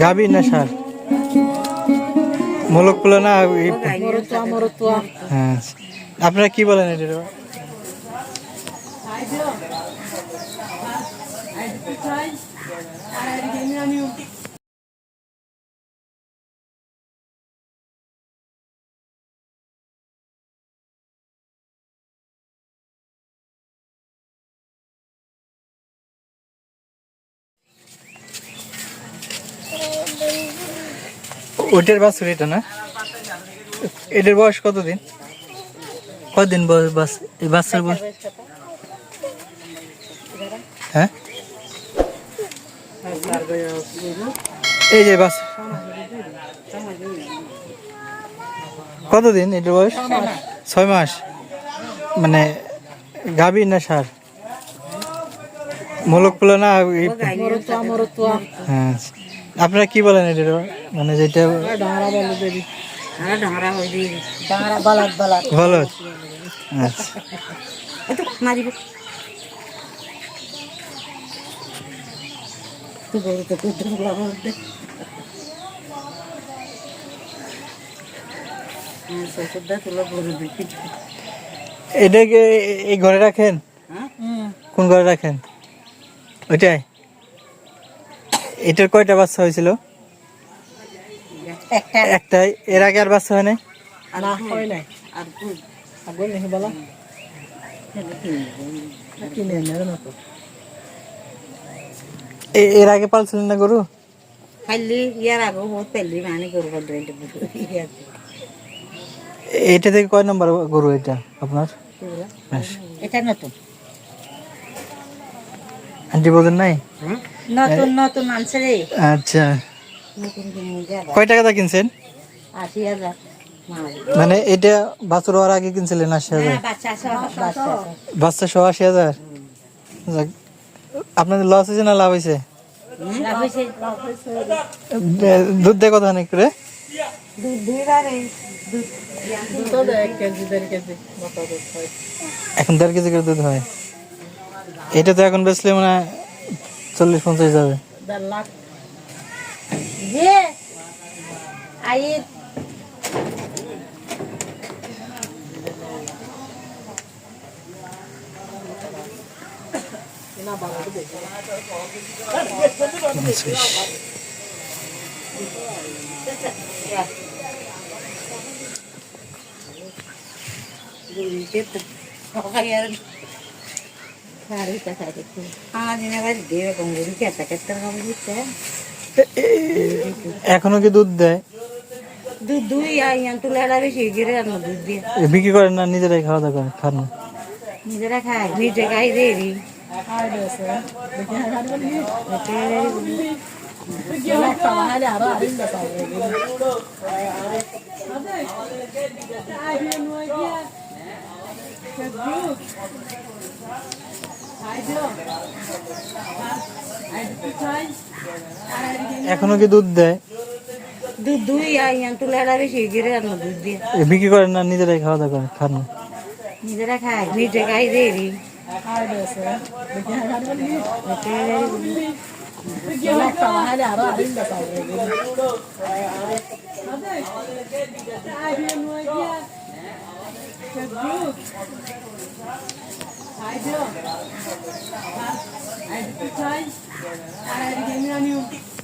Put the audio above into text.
গাবি না সার? মোলক পোলা না হ্যাঁ আপনারা কি বলেন এটা ওটার বাছুর এটা না? এটার বয়স কতদিন? কতদিন বয়স বাস এই বাচ্চার বয়স? হ্যাঁ? এই যে বাস কতদিন এটার বয়স? ছয় মাস। মানে গাভী না সার? মোলক পোলা না? হ্যাঁ। আপনারা কি বলেন এটার মানে যেটা ভালো আচ্ছা। এটাকে এই ঘরে রাখেন? হ্যাঁ। কোন ঘরে রাখেন? ওইটাই? এটার কয়টা বাচ্চা হয়েছিল? একটা। একটাই। এর আগে আর বাচ্চা হয় নাই? হয় এর আগে পালছিলেন না গরু? মানে গরু এটা থেকে কয় নম্বর গরু এটা আপনার। এটা নতুন। আন্টি বোঝেন নাই? নতুন নতুন আনছে রে। আচ্ছা। কয় টাকাটা কিনছেন? আশি হাজার। মানে এটা বাছুর হওয়ার আগে কিনছিলেন আশি হাজার? বাচ্চা সহ বাচ্চা সহ। আশি হাজার? যাক, আপনাদের লস হয়েছে না লাভ হয়েছে? দুধ দেয় কথা অনেক করে? হয়। এখন দেড় কেজি করে দুধ হয়। এটা তো এখন বেচলে মানে চল্লিশ পঞ্চাশ যাবে। আই এখনও কি দুধ দেয় বিক্রি করেন না নিজেরাই খাওয়া দাওয়া খান নিজেরা খায় নিজে খাই দেরি এখনও কি দুধ দেয় দুধ দুই আইয়া আঙ্কুল এরা বেশি গিরে আনো দুধ দিয়ে বিক্রি করেন না নিজেরাই খাওয়া দাওয়া করেন খান নিজেরা খায় নিজে খাই দেরি আর Hydro. Hydro. Hydro. Hydro.